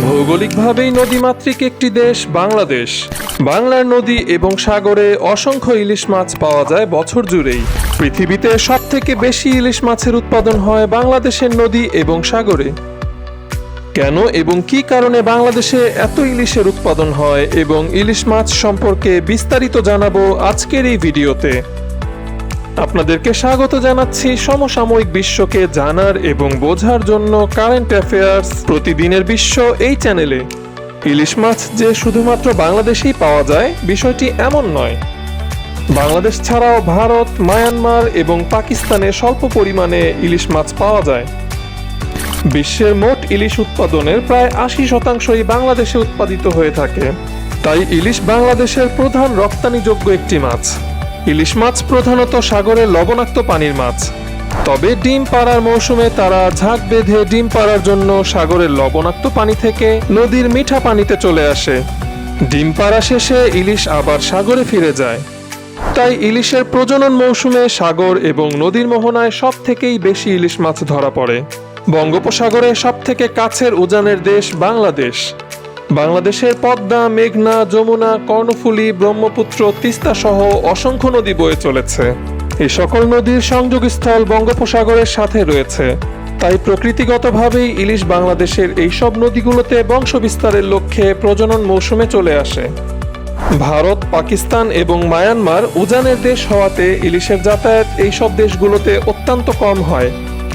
ভৌগোলিকভাবেই নদীমাতৃক একটি দেশ, বাংলাদেশ। বাংলার নদী এবং সাগরে অসংখ্য ইলিশ মাছ পাওয়া যায় বছর জুড়েই। পৃথিবীতে সব থেকে বেশি ইলিশ মাছের উৎপাদন হয় বাংলাদেশের নদী এবং সাগরে। কেন এবং কি কারণে বাংলাদেশে এত ইলিশের উৎপাদন হয় এবং ইলিশ মাছ সম্পর্কে বিস্তারিত জানাব আজকের এই ভিডিওতে। আপনাদেরকে স্বাগত জানাচ্ছি সমসাময়িক বিশ্বকে জানার এবং বোঝার জন্য কারেন্ট অ্যাফেয়ার্স প্রতিদিনের বিশ্ব এই চ্যানেলে। ইলিশ মাছ যে শুধুমাত্র বাংলাদেশেই পাওয়া যায়, বিষয়টি এমন নয়। বাংলাদেশ ছাড়াও ভারত, মায়ানমার এবং পাকিস্তানে স্বল্প পরিমাণে ইলিশ মাছ পাওয়া যায়। বিশ্বের মোট ইলিশ উৎপাদনের প্রায় আশি শতাংশই বাংলাদেশে উৎপাদিত হয়ে থাকে। তাই ইলিশ বাংলাদেশের প্রধান রপ্তানিযোগ্য একটি মাছ। ইলিশ মাছ প্রধানত সাগরের লবণাক্ত পানির মাছ। তবে ডিম পাড়ার মৌসুমে তারা ঝাঁক বেঁধে ডিম পাড়ার জন্য সাগরের লবণাক্ত পানি থেকে নদীর মিঠা পানিতে চলে আসে। ডিম পাড়া শেষে ইলিশ আবার সাগরে ফিরে যায়। তাই ইলিশের প্রজনন মৌসুমে সাগর এবং নদীর মোহনায় সব থেকেই বেশি ইলিশ মাছ ধরা পড়ে। বঙ্গোপসাগরে সব থেকে কাছের উজানের দেশ বাংলাদেশ। বাংলাদেশের পদ্মা, মেঘনা, যমুনা, কর্ণফুলী, ব্রহ্মপুত্র, তিস্তা সহ অসংখ্য নদী বয়ে চলেছে। এই সকল নদীর সংযোগস্থল বঙ্গোপসাগরের সাথে রয়েছে। তাই প্রকৃতিগতভাবেই ইলিশ বাংলাদেশের এইসব নদীগুলোতে বংশবিস্তারের লক্ষ্যে প্রজনন মৌসুমে চলে আসে। ভারত, পাকিস্তান এবং মায়ানমার উজানের দেশ হওয়াতে ইলিশের যাতায়াত এইসব দেশগুলোতে অত্যন্ত কম হয়।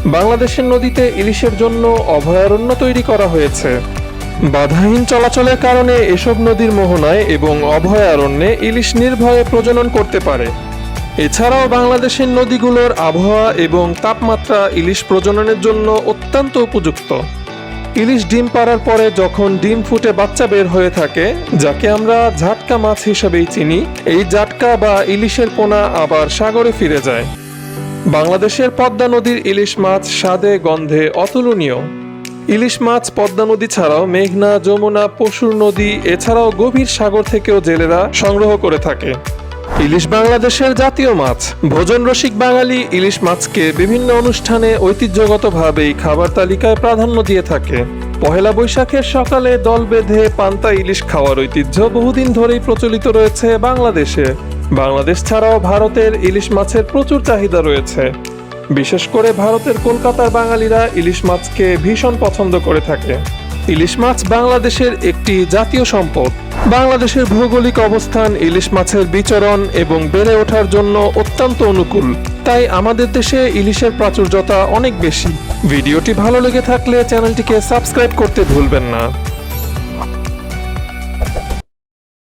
বাংলাদেশের নদীতে ইলিশের জন্য অভয়ারণ্য তৈরি করা হয়েছে। বাধাহীন চলাচলের কারণে এসব নদীর মোহনায় এবং অভয়ারণ্যে ইলিশ নির্ভয়ে প্রজনন করতে পারে। এছাড়াও বাংলাদেশের নদীগুলোর আবহাওয়া এবং তাপমাত্রা ইলিশ প্রজননের জন্য অত্যন্ত উপযুক্ত। ইলিশ ডিম পাড়ার পরে যখন ডিম ফুটে বাচ্চা বের হয়ে থাকে, যাকে আমরা ঝাটকা মাছ হিসেবেই চিনি, এই জাটকা বা ইলিশের পোনা আবার সাগরে ফিরে যায়। বাংলাদেশের পদ্মা নদীর ইলিশ মাছ স্বাদে, গন্ধে অতুলনীয়। ইলিশ মাছ, পদ্মা নদী ছাড়াও মেঘনা, যমুনা, পশুর নদী, এছাড়াও গভীর সাগর থেকেও জেলেরা সংগ্রহ করে থাকে। ইলিশ বাংলাদেশের জাতীয় মাছ। ভোজন রসিক বাঙালি ইলিশ মাছকে বিভিন্ন অনুষ্ঠানে ঐতিহ্যগতভাবেই খাবার তালিকায় প্রাধান্য দিয়ে থাকে। পহেলা বৈশাখের সকালে দল বেঁধে পান্তা ইলিশ খাওয়ার ঐতিহ্য বহুদিন ধরেই প্রচলিত রয়েছে বাংলাদেশে। বাংলাদেশ ছাড়াও ভারতের ইলিশ মাছের প্রচুর চাহিদা রয়েছে। বিশেষ করে ভারতের কলকাতার বাঙালিরা ইলিশ মাছকে ভীষণ পছন্দ করে থাকে। ইলিশ মাছ বাংলাদেশের একটি জাতীয় সম্পদ। বাংলাদেশের ভৌগোলিক অবস্থান, ইলিশ মাছের বিচরণ এবং বেড়ে ওঠার জন্য অত্যন্ত অনুকূল। তাই আমাদের দেশে ইলিশের প্রাচুর্যতা অনেক বেশি। ভিডিওটি ভালো লেগে থাকলে চ্যানেলটিকে সাবস্ক্রাইব করতে ভুলবেন না।